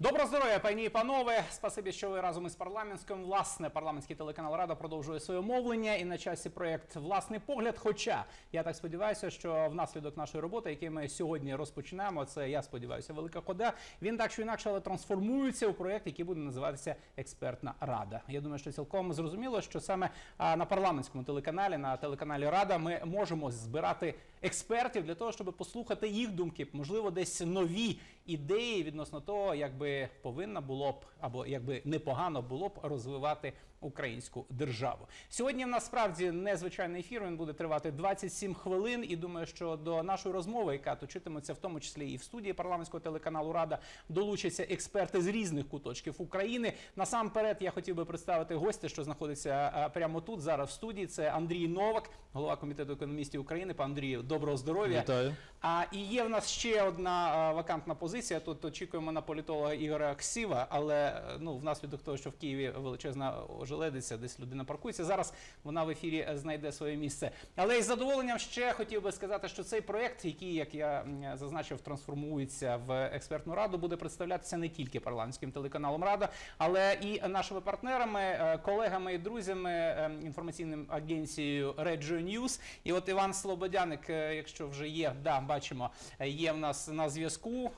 Доброго здоров'я, пані і панове. Спасибі, що ви разом із парламентським. Власне, парламентський телеканал Рада продовжує своє мовлення і на часі проєкт Власний погляд. Хоча я так сподіваюся, що внаслідок нашої роботи, який ми сьогодні розпочинаємо, це я сподіваюся, велика хода. Він так чи інакше, але трансформується у проєкт, який буде називатися Експертна Рада. Я думаю, що цілком зрозуміло, що саме на парламентському телеканалі, на телеканалі Рада, ми можемо збирати експертів для того, щоб послухати їх думки, можливо, десь нові ідеї відносно того, як би повинна було б або якби непогано було б розвивати українську державу. Сьогодні насправді незвичайний ефір. Він буде тривати 27 хвилин. І думаю, що до нашої розмови, яка точитиметься в тому числі і в студії парламентського телеканалу Рада, долучаться експерти з різних куточків України. Насамперед, я хотів би представити гостя, що знаходиться е, прямо тут зараз в студії. Це Андрій Новак, голова комітету економістів України. Пан Андрію, доброго здоров'я. Вітаю. А і є в нас ще одна е, вакантна позиція. Тут очікуємо на політолога Ігоря Ксіва, але е, ну внаслідок того, що в Києві величезна ожеледиця, десь людина паркується. Зараз вона в ефірі е, знайде своє місце. Але із задоволенням ще хотів би сказати, що цей проект, який, як я зазначив, трансформується в експертну раду, буде представлятися не тільки парламентським телеканалом Рада, але і нашими партнерами, е, колегами і друзями е, інформаційним агенцією Reggio News. І от Іван Слободяник, якщо вже є, да, бачимо, є в нас на зв'язку.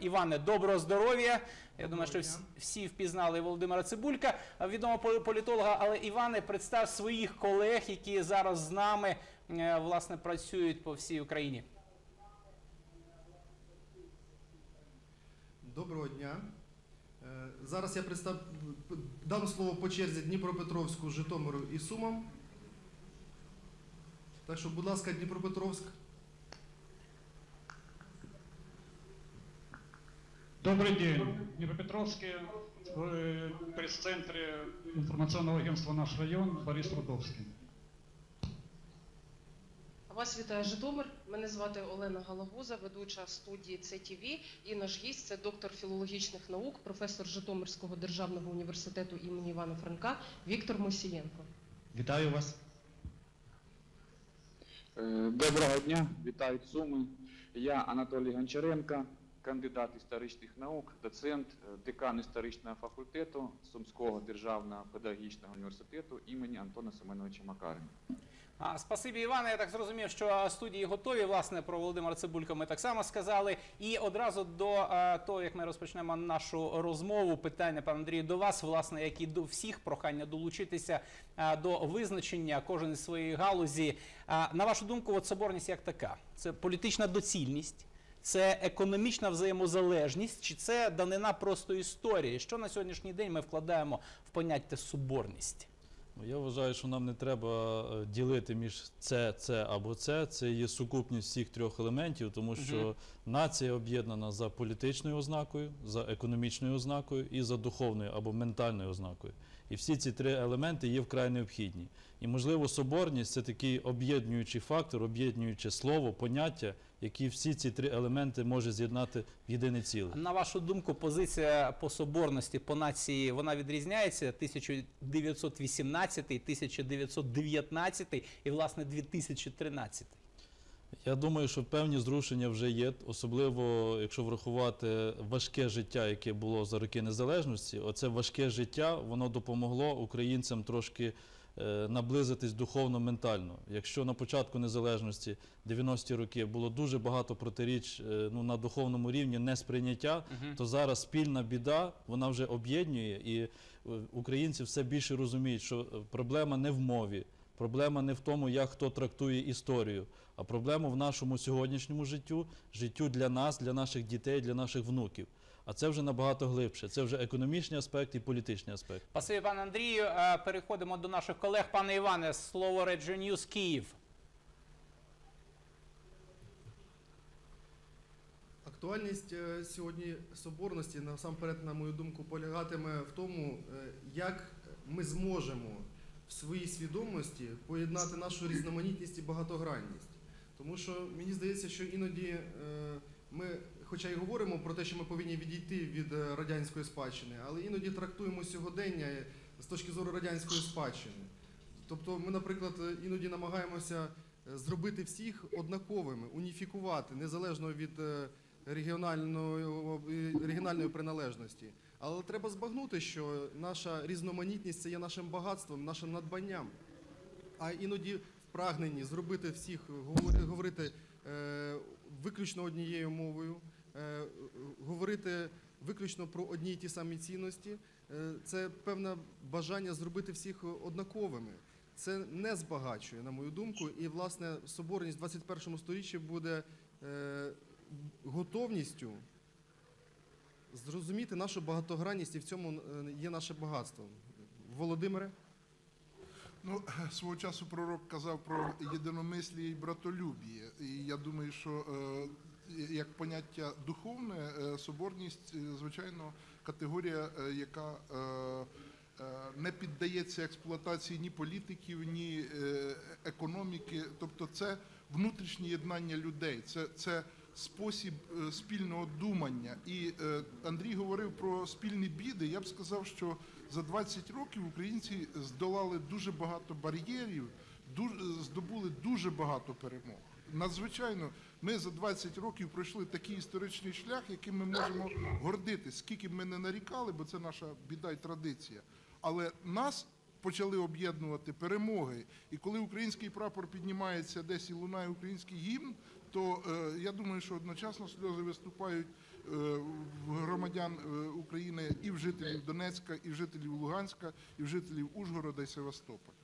Іване, доброго здоров'я. Я думаю, що всі- впізнали Володимира Цибулька, відомого полі- політолога. Але Іване, представ своїх колег, які зараз з нами е, власне працюють по всій Україні. Доброго дня. Е, Зараз я представ... дам слово по черзі Дніпропетровську, Житомиру і Сумам. Так що, будь ласка, Дніпропетровськ. Добрый день. Днепропетровске, в э, пресс-центре информационного агентства «Наш район» Борис Рудовский. Вас вітає Житомир. Мене звати Олена Галагуза, ведуча студії ЦТВ. І наш гість це доктор філологічних наук, професор Житомирського державного університету імені Івана Франка Віктор Мосієнко. Вітаю вас. Е, Доброго дня, вітають Суми. Я Анатолій Гончаренко, кандидат історичних наук, доцент, е, декан історичного факультету Сумського державного педагогічного університету імені Антона Семеновича Макаренка. А, спасибі, Іване. Я так зрозумів, що студії готові. Власне, про Володимира Цибулька ми так само сказали. І одразу до а, того, як ми розпочнемо нашу розмову, питання, пане Андрію, до вас, власне, як і до всіх, прохання долучитися а, до визначення кожен своєї галузі. А, на вашу думку, от соборність як така? Це політична доцільність. Це економічна взаємозалежність, чи це данина просто історії? Що на сьогоднішній день ми вкладаємо в поняття соборність? Ну, Я вважаю, що нам не треба е, ділити між це, це або це. Це є сукупність всіх трьох елементів, тому що. Нація об'єднана за політичною ознакою, за економічною ознакою і за духовною або ментальною ознакою. І всі ці три елементи є вкрай необхідні. І, можливо, соборність це такий об'єднуючий фактор, об'єднуюче слово, поняття, які всі ці три елементи може з'єднати в єдине ціле. На вашу думку, позиція по соборності по нації вона відрізняється 1918, 1919 і власне 2013? Я думаю, що певні зрушення вже є, особливо якщо врахувати важке життя, яке було за роки незалежності. Оце важке життя воно допомогло українцям трошки е, наблизитись духовно-ментально. Якщо на початку незалежності 90-ті роки було дуже багато протиріч е, ну, на духовному рівні несприйняття, то зараз спільна біда вона вже об'єднує, і е, українці все більше розуміють, що проблема не в мові. Проблема не в тому, як хто трактує історію, а проблема в нашому сьогоднішньому життю, життю для нас, для наших дітей, для наших внуків. А це вже набагато глибше. Це вже економічний аспект і політичний аспект. Спасибі, пане Андрію. Е, Переходимо до наших колег. Пане Іване, слово Reggio News Київ. Актуальність е, сьогодні соборності, насамперед, на мою думку, полягатиме в тому, е, як ми зможемо в своїй свідомості поєднати нашу різноманітність і багатогранність. Тому що мені здається, що іноді е, ми, хоча й говоримо про те, що ми повинні відійти від е, радянської спадщини, але іноді трактуємо сьогодення з точки зору радянської спадщини. Тобто ми, наприклад, іноді намагаємося е, зробити всіх однаковими, уніфікувати, незалежно від е, регіональної, приналежності. Але треба збагнути, що наша різноманітність це є нашим багатством, нашим надбанням. А іноді прагненні зробити всіх говорити е, виключно однією мовою, е, говорити виключно про одні й ті самі цінності, е, це певне бажання зробити всіх однаковими. Це не збагачує, на мою думку, і власне соборність в 21 сторіччі буде готовністю зрозуміти нашу багатогранність, і в цьому є наше багатство. Володимире? Ну, свого часу пророк казав про єдиномисліє і братолюбіє. І я думаю, що е, як поняття духовне, е, соборність, е, звичайно, категорія, яка не піддається експлуатації ні політиків, ні економіки. Тобто це внутрішнє єднання людей, це, це спосіб спільного думання. І Андрій говорив про спільні біди. Я б сказав, що за 20 років українці здолали дуже багато бар'єрів, здобули дуже багато перемог. Надзвичайно, ми за 20 років пройшли такий історичний шлях, яким ми можемо гордитись, скільки б ми не нарікали, бо це наша біда і традиція. Але нас почали об'єднувати перемоги. І коли український прапор піднімається десь і лунає український гімн, то е, я думаю, що одночасно сльози виступають громадян е, України і в жителів Донецька, і в жителів Луганська, і в жителів Ужгорода і Севастополя.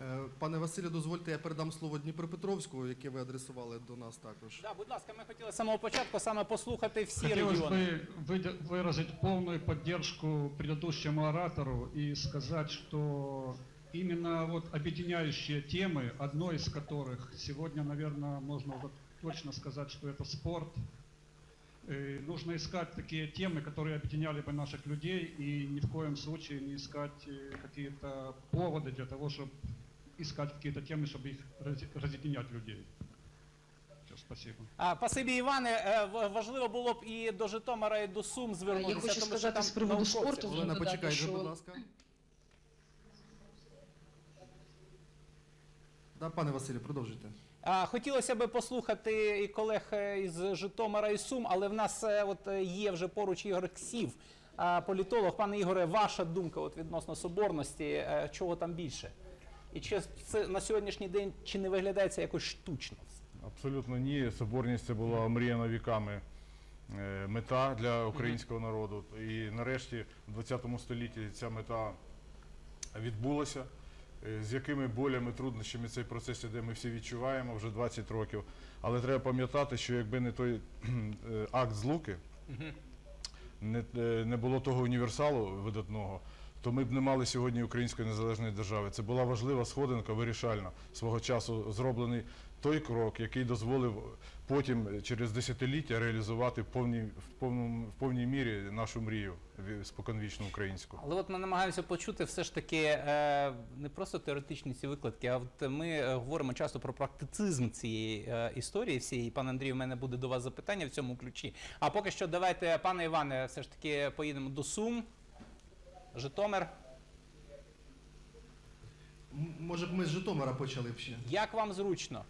Е, Пане Василю, дозвольте, я передам слово Дніпропетровську, яке ви адресували до нас також. Да, будь ласка, ми хотіли з самого початку саме послухати всі Хотелось регіони. бы выде- выразить полную поддержку предыдущему оратору и сказать, что именно вот объединяющие темы, одной из которых сегодня, наверное, можно вот точно сказать, что это спорт, э, нужно искать такие темы, которые объединяли бы наших людей и ни в коем случае не искать э, какие-то поводы для того, чтобы искать какие-то темы, чтобы их раз- разъединять людей. Всё, Спасибо. А, Пасибі Іване, е, в- важливо було б і до Житомира, і до Сум звернутися. Я хочу тому що сказати там з приводу науковці. спорту. Можна Олена, додати, почекайте, що- будь ласка. Да, пане Василю, продовжуйте. А, Хотілося б послухати і колег е, із Житомира і Сум, але в нас е, от е, є вже поруч Ігор Ксів, а, політолог. Пане Ігоре, ваша думка от відносно соборності, е, чого там більше? І чи це на сьогоднішній день чи не виглядає це якось штучно? Абсолютно ні. Соборність це була омріяна віками е, мета для українського народу. І нарешті в 20 столітті ця мета відбулася. Е, З якими болями, труднощами цей процес іде, ми всі відчуваємо вже 20 років. Але треба пам'ятати, що якби не той е, акт злуки, не, е, не було того універсалу видатного, то ми б не мали сьогодні української незалежної держави. Це була важлива сходинка, вирішальна свого часу зроблений той крок, який дозволив потім через десятиліття реалізувати в повній, в повному, в повній мірі нашу мрію ві- споконвічну українську. Але от ми намагаємося почути все ж таки е, не просто теоретичні ці викладки, а от ми е, говоримо часто про практицизм цієї е, історії всієї. Пане Андрію, в мене буде до вас запитання в цьому ключі. А поки що давайте, пане Іване, все ж таки поїдемо до Сум, Житомир. Може б ми з Житомира почали б ще. Як вам зручно?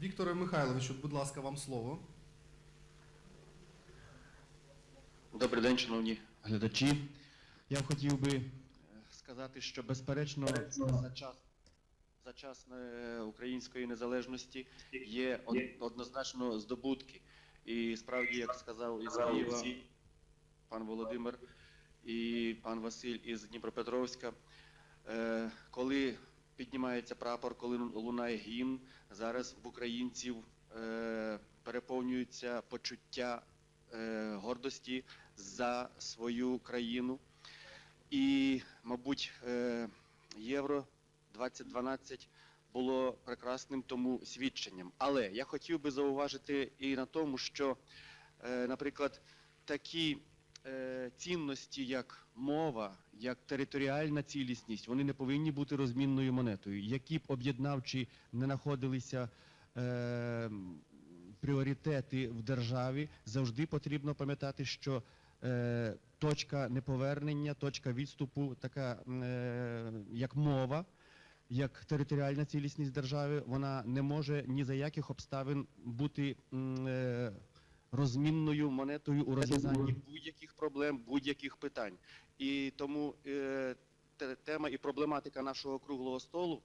Вікторе Михайловичу, будь ласка, вам слово. Добрий день, шановні глядачі. Я хотів би е, сказати, що безперечно за час, за час е, української незалежності є однозначно здобутки. І справді, як сказав із Києва пан Володимир і пан Василь із Дніпропетровська, е, коли піднімається прапор, коли лунає гімн, зараз в українців е, переповнюються почуття е, гордості за свою країну. І, мабуть, е, Євро 2012 було прекрасним тому свідченням. Але я хотів би зауважити і на тому, що, е, наприклад, такі е, цінності, як мова, як територіальна цілісність, вони не повинні бути розмінною монетою. Які б об'єднавчі не знаходилися е, пріоритети в державі, завжди потрібно пам'ятати, що е, точка неповернення, точка відступу, така е, як мова, як територіальна цілісність держави, вона не може ні за яких обставин бути м, е, розмінною монетою у розв'язанні будь-яких проблем, будь-яких питань. І тому е, тема і проблематика нашого круглого столу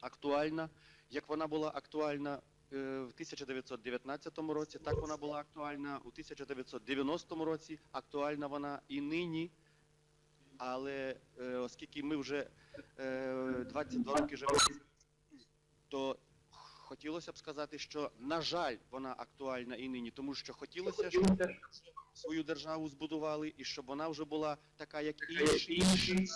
актуальна, як вона була актуальна е, в 1919 році, так вона була актуальна у 1990 році, актуальна вона і нині. Але е, оскільки ми вже е, 22 роки живемо, то хотілося б сказати, що на жаль, вона актуальна і нині, тому що хотілося, щоб свою державу збудували, і щоб вона вже була така, як інші,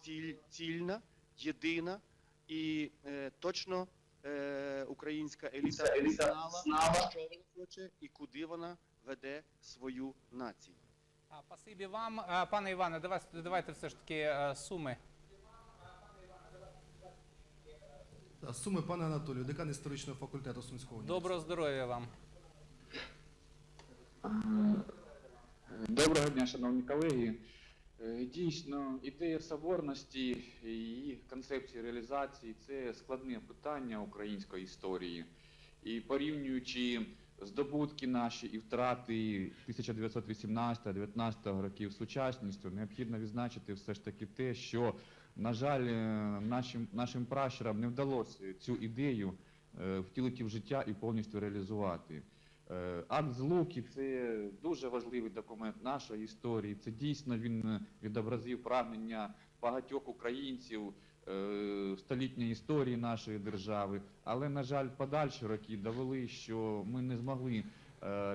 ціль, цільна, єдина і е, точно е, українська еліта, знала, що вона хоче і куди вона веде свою націю. А, Спасибі вам, А, пане Іване. Давайте, давайте все ж таки е, суми. Та, Суми, пане Анатолію, декан історичного факультету Сумського університету. Доброго здоров'я вам. Доброго дня, шановні колеги. Е, Дійсно, ідея соборності і її концепції реалізації це складне питання української історії. І порівнюючи здобутки наші і втрати 1918-19 років сучасністю, необхідно відзначити все ж таки те, що, на жаль, е, нашим, нашим пращурам не вдалося цю ідею е, втілити в життя і повністю реалізувати. Е, Акт Злуки це дуже важливий документ нашої історії. Це дійсно він відобразив прагнення багатьох українців столітньої історії нашої держави. Але, на жаль, подальші роки довели, що ми не змогли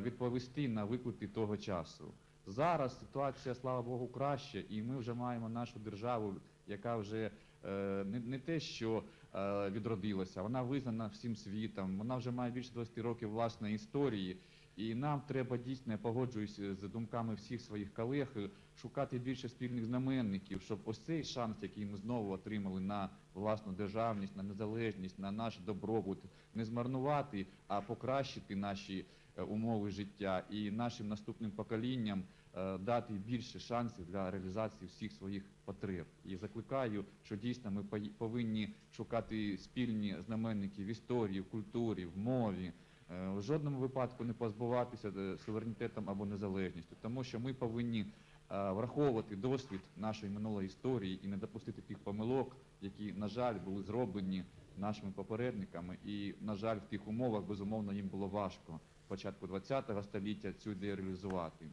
відповісти на виклики того часу. Зараз ситуація, слава Богу, краща, і ми вже маємо нашу державу, яка вже е, не, не те, що е, відродилася, вона визнана всім світом, вона вже має більше 20 років власної історії. І нам треба дійсно, я погоджуюся з думками всіх своїх колег, е, шукати більше спільних знаменників, щоб ось цей шанс, який ми знову отримали на власну державність, на незалежність, на наш добробут, не змарнувати, а покращити наші е, умови життя і нашим наступним поколінням е, дати більше шансів для реалізації всіх своїх потреб. І закликаю, що дійсно ми повинні шукати спільні знаменники в історії, в культурі, в мові. Е, В жодному випадку не позбуватися е, суверенітетом або незалежністю, тому що ми повинні е, враховувати досвід нашої минулої історії і не допустити тих помилок, які, на жаль, були зроблені нашими попередниками. І, на жаль, в тих умовах, безумовно, їм було важко початку ХХ століття цю ідею реалізувати.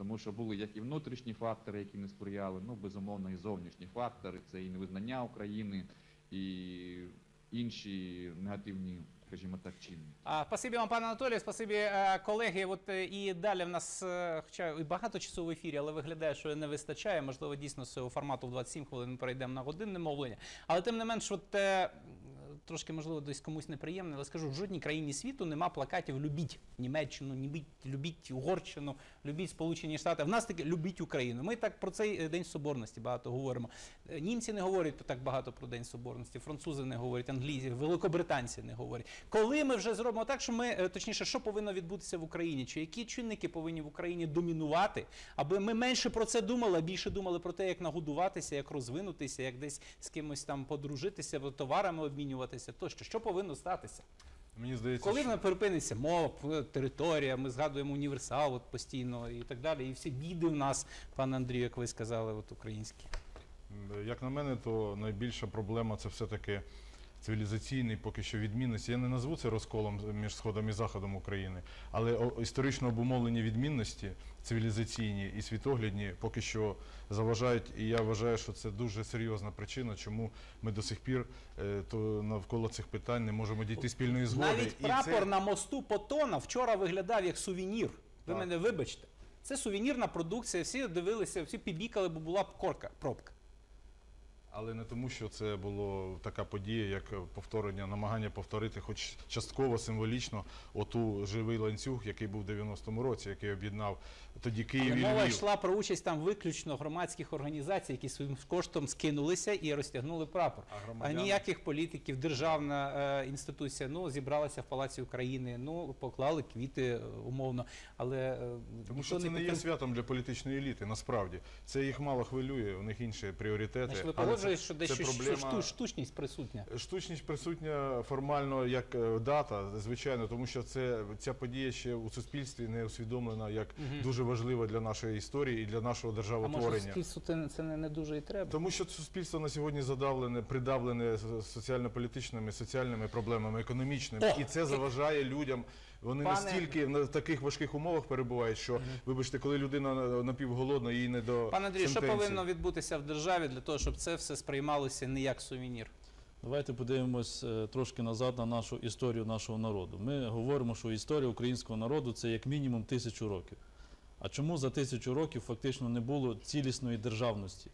Тому що були як і внутрішні фактори, які не сприяли, ну безумовно і зовнішні фактори, це і невизнання України, і інші негативні, скажімо так, чинники. А, спасибі вам, пане Анатолію, спасибі, е, колеги. От е, і далі в нас, е, хоча і багато часу в ефірі, але виглядає, що не вистачає. Можливо, дійсно з цього формату в 27 хвилин ми перейдемо на годинне мовлення. Але тим не менш, от трошки можливо десь комусь неприємно, але скажу, в жодній країні світу нема плакатів Любіть Німеччину, любіть, любіть Угорщину, любіть Сполучені Штати. В нас таке любіть Україну. Ми так про цей е, День Соборності багато говоримо. Е, Німці не говорять так багато про День Соборності, французи не говорять, англійці, великобританці не говорять. Коли ми вже зробимо так, що ми е, точніше, що повинно відбутися в Україні, чи які чинники повинні в Україні домінувати, аби ми менше про це думали, а більше думали про те, як нагодуватися, як розвинутися, як десь з кимось там подружитися, товарами обмінюватися, тощо що повинно статися? Мені здається, Коли що... вона припиниться мова, територія, ми згадуємо універсал от постійно і так далі. І всі біди в нас, пане Андрію, як ви сказали, от українські. Як на мене, то найбільша проблема це все-таки цивілізаційний поки що відмінності. Я не назву це розколом між Сходом і Заходом України, але історично обумовлені відмінності цивілізаційні і світоглядні поки що заважають. І я вважаю, що це дуже серйозна причина, чому ми до сих пір е, то навколо цих питань не можемо дійти спільної згоди. Навіть І прапор це- на мосту Потона вчора виглядав як сувенір. Ви Так. мене вибачте. Це сувенірна продукція, всі дивилися, всі підбікали, бо була корка, пробка. Але не тому, що це було така подія, як повторення, намагання повторити, хоч частково символічно, оту живий ланцюг, який був в 90-му році, який об'єднав тоді Київ і мова Львів. йшла про участь там виключно громадських організацій, які своїм коштом скинулися і розтягнули прапор. А А ніяких політиків, державна е, інституція ну зібралася в Палаці України, ну поклали квіти е, умовно, але е, Тому що це не є святом для політичної еліти, насправді. Це їх мало хвилює, у них інші пріоритети. Значить, це що дещо проблема- шту- штучність присутня. Штучність присутня формально як е, дата, звичайно, тому що це ця подія ще у суспільстві не усвідомлена як дуже важлива для нашої історії і для нашого А може державотворення. суспільству це, це не, не дуже і треба? Тому що суспільство на сьогодні задавлене, придавлене соціально-політичними, соціальними проблемами, економічними, О! і це заважає людям. Вони Пане- настільки в таких важких умовах перебувають, що вибачте, коли людина напівголодна, їй не до Пане Андрію, що сентенції. повинно відбутися в державі для того, щоб це все сприймалося не як сувенір? Давайте подивимось е, трошки назад на нашу історію нашого народу. Ми говоримо, що історія українського народу це як мінімум тисячу років. А чому за тисячу років фактично не було цілісної державності?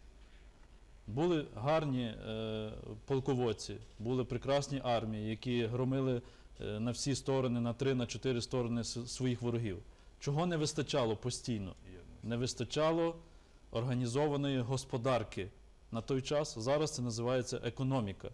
Були гарні е, полководці, були прекрасні армії, які громили на всі сторони, на три, на чотири сторони своїх ворогів. Чого не вистачало постійно? Не вистачало організованої господарки на той час. Зараз це називається економіка.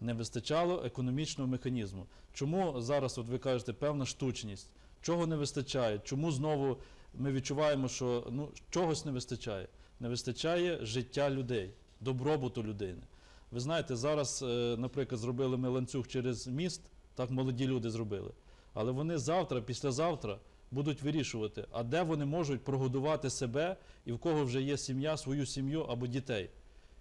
Не вистачало економічного механізму. Чому зараз, от ви кажете, певна штучність? Чого не вистачає? Чому знову ми відчуваємо, що ну, чогось не вистачає? Не вистачає життя людей, добробуту людини. Ви знаєте, зараз, е, наприклад, зробили ми ланцюг через міст, так молоді люди зробили. Але вони завтра, післязавтра будуть вирішувати, а де вони можуть прогодувати себе і в кого вже є сім'я, свою сім'ю або дітей.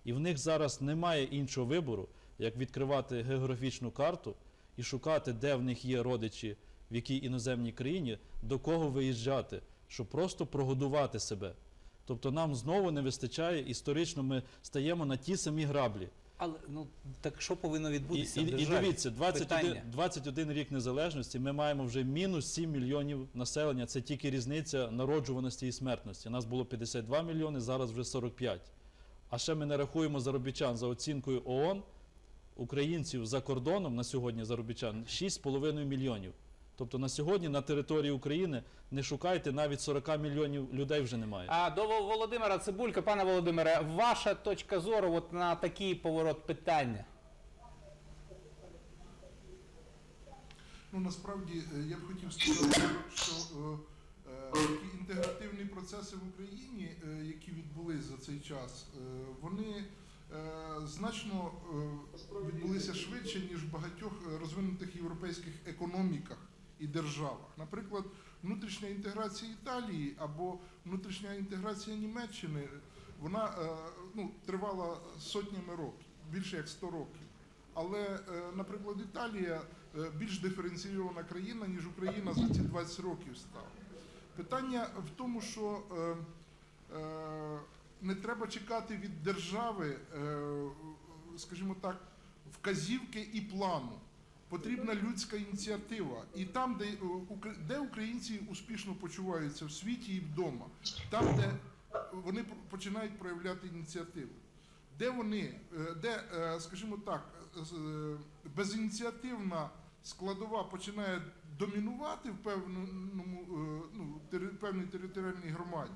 І в них зараз немає іншого вибору, як відкривати географічну карту і шукати, де в них є родичі, в якій іноземній країні, до кого виїжджати, щоб просто прогодувати себе. Тобто нам знову не вистачає, історично ми стаємо на ті самі граблі. Але ну так що повинно відбутися і, в і державі? дивіться, 21, Питання. 21 рік незалежності ми маємо вже мінус 7 мільйонів населення. Це тільки різниця народжуваності і смертності. Нас було 52 мільйони, зараз вже 45. А ще ми не рахуємо заробітчан за оцінкою ООН. Українців за кордоном на сьогодні заробітчан 6,5 мільйонів. Тобто на сьогодні на території України не шукайте навіть 40 мільйонів людей вже немає. А до Вол- Володимира Цибулька, пане Володимире, ваша точка зору от на такий поворот питання. Ну насправді е, я б хотів сказати, що е, е, такі інтегративні процеси в Україні, е, які відбулись за цей час, е, вони е, значно е, відбулися швидше, ніж в багатьох е, розвинутих європейських економіках і державах. Наприклад, внутрішня інтеграція Італії або внутрішня інтеграція Німеччини, вона е, ну, тривала сотнями років, більше як 100 років. Але, е, наприклад, Італія е, більш диференційована країна, ніж Україна за ці 20 років стала. Питання в тому, що не треба чекати від держави, скажімо так, вказівки і плану. Потрібна людська ініціатива. І там, де, е, де українці успішно почуваються в світі і вдома, там, де вони починають проявляти ініціативу. Де вони, е, де, е, скажімо так, е, безініціативна складова починає домінувати в певному, е, ну, певній територіальній громаді,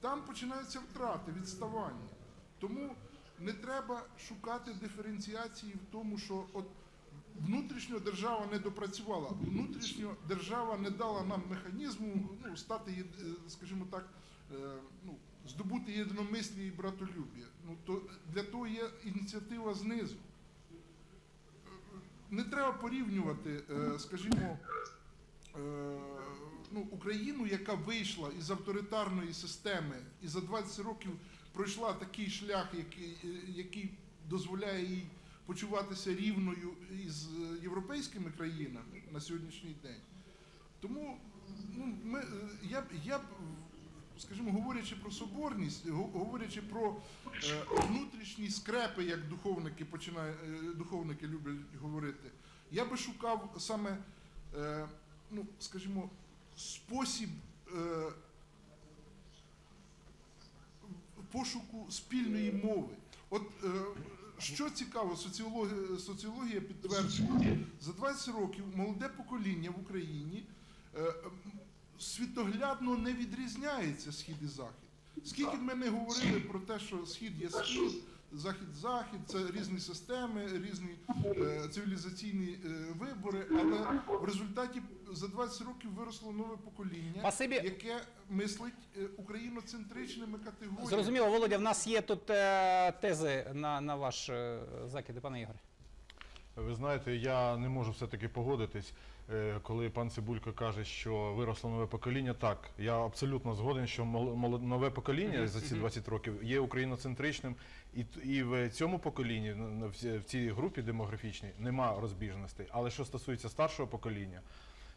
там починаються втрати, відставання. Тому не треба шукати диференціації в тому, що от внутрішньо держава не допрацювала, внутрішньо держава не дала нам механізму ну, стати, е, скажімо так, е, ну, здобути єдиномислі і братолюб'я. Ну, то для того є ініціатива знизу. Не треба порівнювати, е, скажімо, ну, Україну, яка вийшла із авторитарної системи і за 20 років пройшла такий шлях, який, який дозволяє їй почуватися рівною із е, європейськими країнами на сьогоднішній день. Тому ну, ми, е, я, я скажімо, говорячи про соборність, говорячи про е, внутрішні скрепи, як духовники починають, е, духовники люблять говорити, я би шукав саме, ну, скажімо, спосіб пошуку спільної мови. От е, що цікаво, соціологія, соціологія підтверджує, за 20 років молоде покоління в Україні е, світоглядно не відрізняється схід і захід. Скільки ми не говорили про те, що схід є схід, захід захід, це різні системи, різні е, цивілізаційні е, вибори, але в результаті за 20 років виросло нове покоління, Спасибі. яке мислить е, україноцентричними категоріями. Зрозуміло, Володя, в нас є тут е, тези на, на ваш е, закид, пане Ігоре. Ви знаєте, я не можу все-таки погодитись, е, коли пан Цибулько каже, що виросло нове покоління. Так, я абсолютно згоден, що нове покоління за ці 20 років є україноцентричним, і, і в цьому поколінні, в цій групі демографічній, нема розбіжностей. Але що стосується старшого покоління,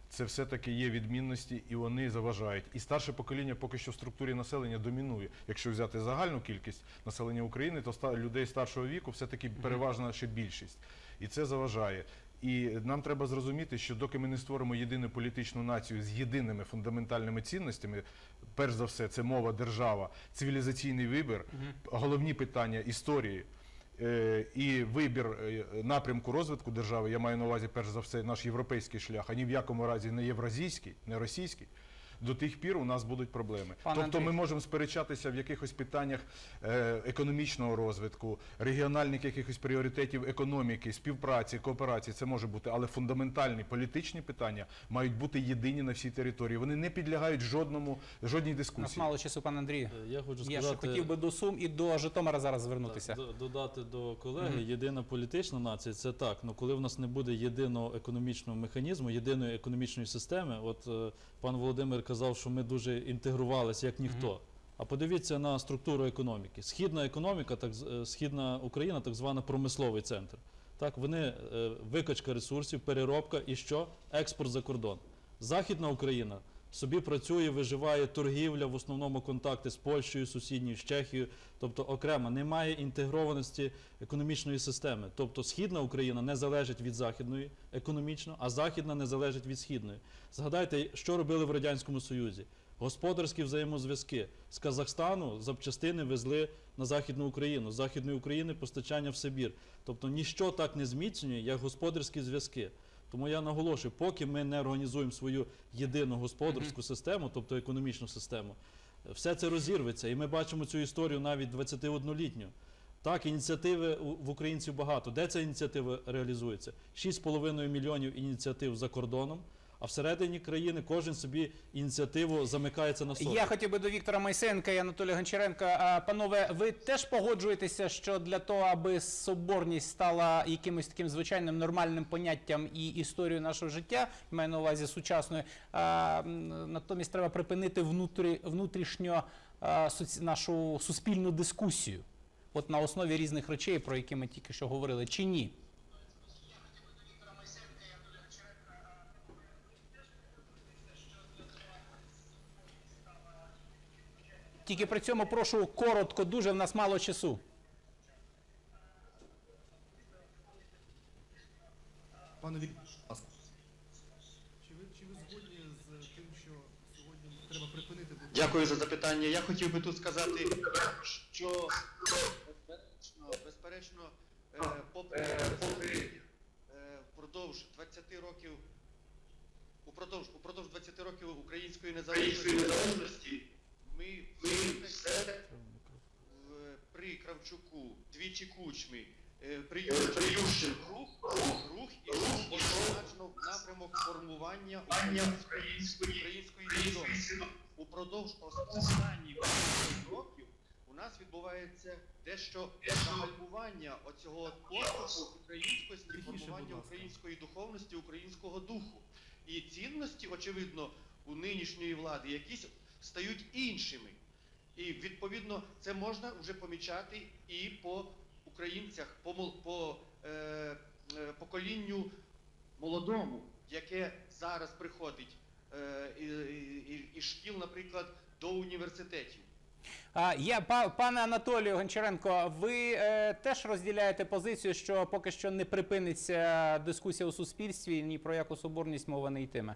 це все-таки є відмінності і вони заважають. І старше покоління поки що в структурі населення домінує. Якщо взяти загальну кількість населення України, то людей старшого віку все-таки переважна ще більшість. І це заважає. І нам треба зрозуміти, що доки ми не створимо єдину політичну націю з єдиними фундаментальними цінностями, перш за все, це мова, держава, цивілізаційний вибір, головні питання історії. е, І вибір е, напрямку розвитку держави, я маю на увазі перш за все наш європейський шлях, а ні в якому разі не євразійський, не російський. До тих пір у нас будуть проблеми. Пане тобто Андрій. ми можемо сперечатися в якихось питаннях е, економічного розвитку, регіональних якихось пріоритетів економіки, співпраці, кооперації. Це може бути, але фундаментальні політичні питання мають бути єдині на всій території. Вони не підлягають жодному жодній У нас дискусії. мало часу, пане Андрію. Е, Я хочу Я ще сказати, хотів би до Сум і до Житомира зараз звернутися. Так, додати до колеги, єдина політична нація це так. Ну коли в нас не буде єдиного економічного механізму, єдиної економічної системи, от е, пан Володимир казав, що ми дуже інтегрувалися як ніхто. А подивіться на структуру економіки. Східна економіка, так е, східна Україна, так звана промисловий центр. Так, вони е, викачка ресурсів, переробка і що? Експорт за кордон. Західна Україна собі працює, виживає торгівля, в основному контакти з Польщею, сусідньою, з Чехією, тобто окремо немає інтегрованості економічної системи. Тобто Східна Україна не залежить від західної економічно, а західна не залежить від східної. Згадайте, що робили в радянському Союзі. Господарські взаємозв'язки з Казахстану запчастини везли на Західну Україну, з Західної України постачання в Сибір. Тобто ніщо так не зміцнює, як господарські зв'язки. Тому я наголошую, поки ми не організуємо свою єдину господарську систему, тобто економічну систему, все це розірветься. І ми бачимо цю історію навіть 21-літню. Так, ініціативи в українців багато. Де ця ініціатива реалізується? 6,5 мільйонів ініціатив за кордоном, а всередині країни кожен собі ініціативу замикається на собі. Я хотів би до Віктора Майсенка і Анатолія Гончаренка. Панове, ви теж погоджуєтеся, що для того, аби соборність стала якимось таким звичайним нормальним поняттям і історією нашого життя, маю на увазі сучасною, а, натомість треба припинити внутрі, внутрішньо а, соці- нашу суспільну дискусію. От на основі різних речей, про які ми тільки що говорили, чи ні? Тільки при цьому прошу коротко, дуже в нас мало часу. Пане Віктор. Чи ви, чи ви згодні з тим, що сьогодні треба припинити Дякую за запитання. Я хотів би тут сказати, що безперечно, безперечно е, попри, попри е, впродовж 20 років упродовж, упродовж 20 років української незалежності ми при Кравчуку, двічі кучмі, е, при Ющенку. Рух, рух, рух однозначно в напрямок формування української, української свідомості. Упродовж останніх років у нас відбувається дещо загальмування оцього поступу українськості, формування української духовності, українського духу. І цінності, очевидно, у нинішньої влади якісь стають іншими. І відповідно це можна вже помічати і по українцях, по, по е, е, поколінню молодому, яке зараз приходить е, і, і, і шкіл, наприклад, до університетів. Я, пане Анатолію Гончаренко, ви е, теж розділяєте позицію, що поки що не припиниться дискусія у суспільстві, ні про яку соборність мова не йтиме.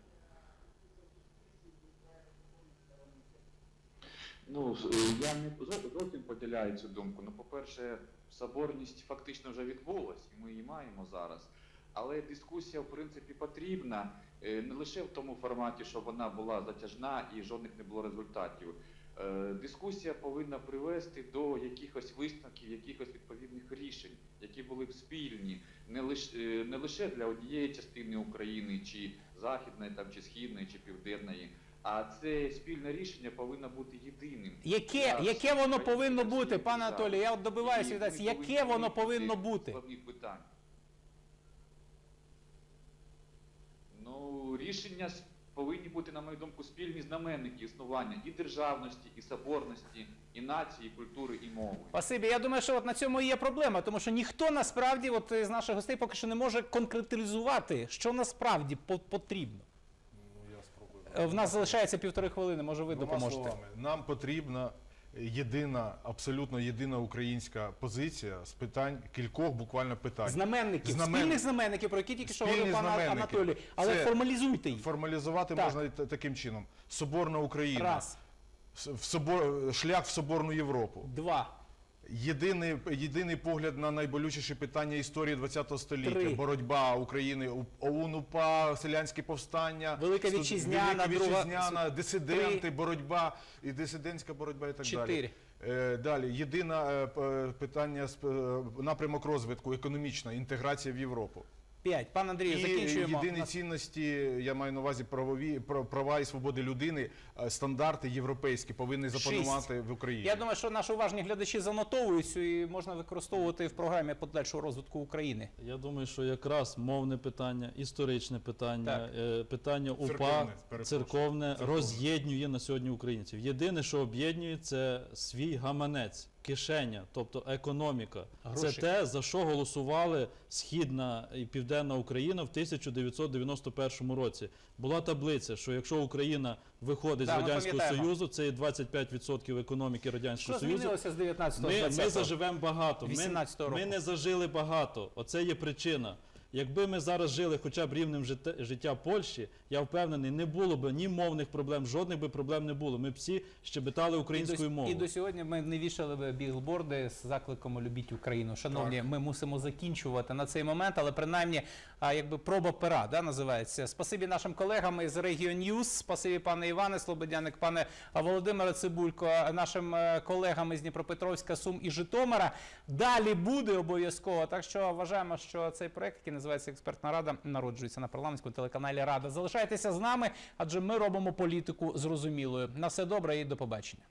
Ну, е, я не зовсім поділяю цю думку. Ну, по-перше, соборність фактично вже відбулась, і ми її маємо зараз. Але дискусія, в принципі, потрібна е, не лише в тому форматі, щоб вона була затяжна і жодних не було результатів. Е, Дискусія повинна привести до якихось висновків, якихось відповідних рішень, які були б спільні не лише, не лише для однієї частини України чи західної там, чи східної, чи південної. А це спільне рішення повинно бути єдиним. Яке, для яке воно повинно бути, пане держав. Анатолію? Я от добиваюся від вас, яке воно повинно бути? складних питань. Ну, рішення повинні бути, на мою думку, спільні знаменники існування і державності, і соборності, і нації, і культури, і мови. Спасибі. Я думаю, що от на цьому і є проблема, тому що ніхто насправді, от з наших гостей, поки що не може конкретизувати, що насправді по- потрібно. Ну, я спробую. Е, В нас залишається півтори хвилини, може ви Двома допоможете. словами, нам потрібна єдина, абсолютно єдина українська позиція з питань кількох буквально питань. Знаменників, Знамен- спільних знаменників, про які тільки що Спільні говорив пан знаменники. Анатолій, але Це формалізуйте їх. Формалізувати Так. можна і та- таким чином: Соборна Україна, Раз, с- в собор, шлях в Соборну Європу. два, Єдиний, єдиний погляд на найболючіші питання історії ХХ століття. Три. Боротьба України, ОУН, УПА, селянські повстання, Велика Вітчизняна, Велика Друга- дисиденти, Три. боротьба і дисидентська боротьба і так чотири. далі. Е, Далі, єдине е, питання е, напрямок розвитку, економічна інтеграція в Європу. П'ять. Пан Андрію, І закінчуємо. єдині цінності, я маю на увазі правові про- права і свободи людини, е, стандарти європейські повинні Шість. запанувати в Україні. Я думаю, що наші уважні глядачі занотовують і можна використовувати в програмі подальшого розвитку України. Я думаю, що якраз мовне питання, історичне питання, е, питання УПА, Церковне, церковне Церковне. роз'єднює на сьогодні українців. Єдине, що об'єднує, це свій гаманець, кишеня, тобто економіка. Гроші. Це те, за що голосували Східна і Південна Україна в 1991 році. Була таблиця, що якщо Україна виходить Да, з Радянського. Союзу, це є 25% економіки Радянського Що Союзу. змінилося з 19 Ми, ми заживемо багато. Ми, 18-го ми не зажили багато. Оце є причина. Якби ми зараз жили хоча б рівнем життя, Польщі, я впевнений, не було б ні мовних проблем, жодних би проблем не було. Ми б всі щебетали українською мовою. і до сьогодні ми не вішали би білборди з закликом любіть Україну. Шановні, ми мусимо закінчувати на цей момент, але принаймні, а, якби проба пера да, називається. Спасибі нашим колегам із Regio News, спасибі пане Іване Слободяник, пане Володимире Цибулько, нашим е, колегам із Дніпропетровська, Сум і Житомира. Далі буде обов'язково. Так що вважаємо, що цей проект, який називається Експертна Рада, народжується на парламентському телеканалі Рада. Залишайтеся з нами, адже ми робимо політику зрозумілою. На все добре і до побачення.